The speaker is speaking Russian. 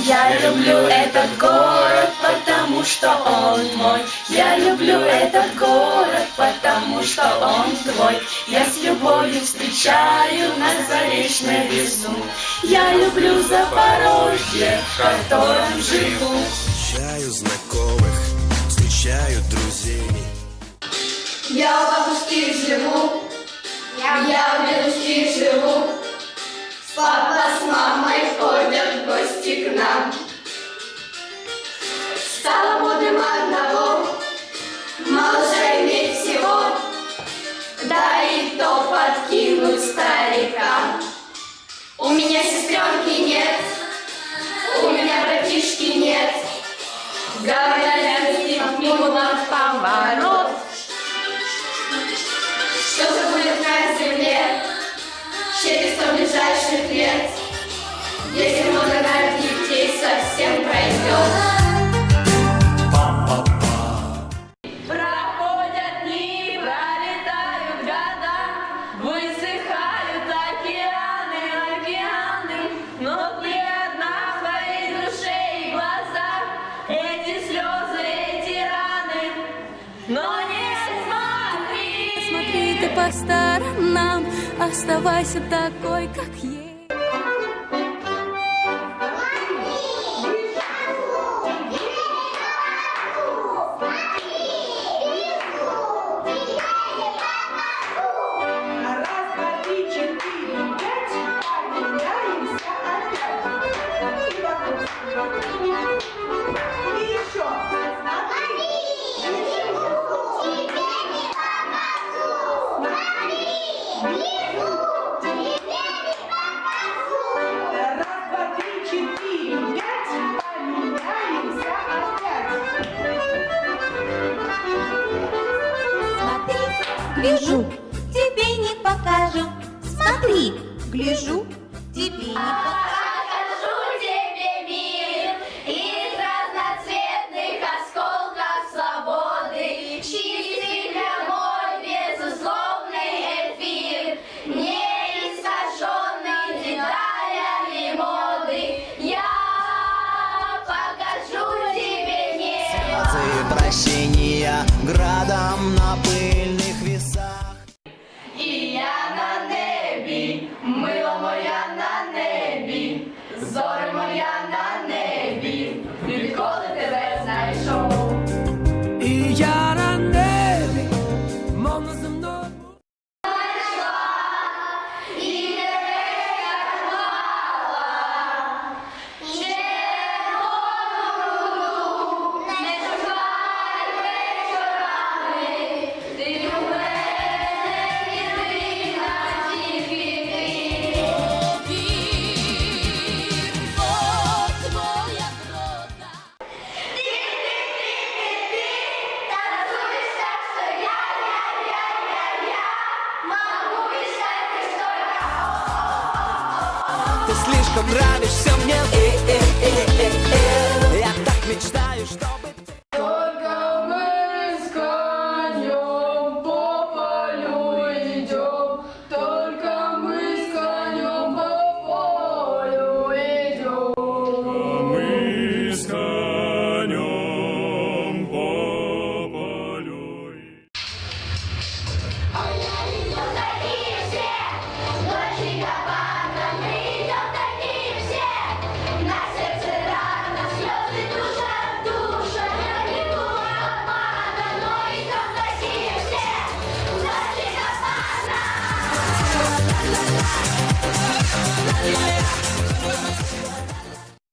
Я люблю этот город, потому что он мой. Я люблю этот город, потому что он твой. Я с любовью встречаю на заречной весну. Я люблю Запорожье, в котором живу. Встречаю знакомых, встречаю друзей. Я в бабушке живу, я в дедушке живу. Папа с мамой ходят в нам. Стало будем одного, мало же иметь всего, да и то подкинуть старикам. У меня сестренки нет, у меня братишки нет. Говорят, мимо поворот. Что же будет на земле через сто ближайших лет, по сторонам, оставайся такой, как есть. Гляжу, тебе не покажу. Смотри, гляжу, тебе не покажу. Покажу тебе что нравишься мне. Э, э, э, Я так мечтаю, что... love.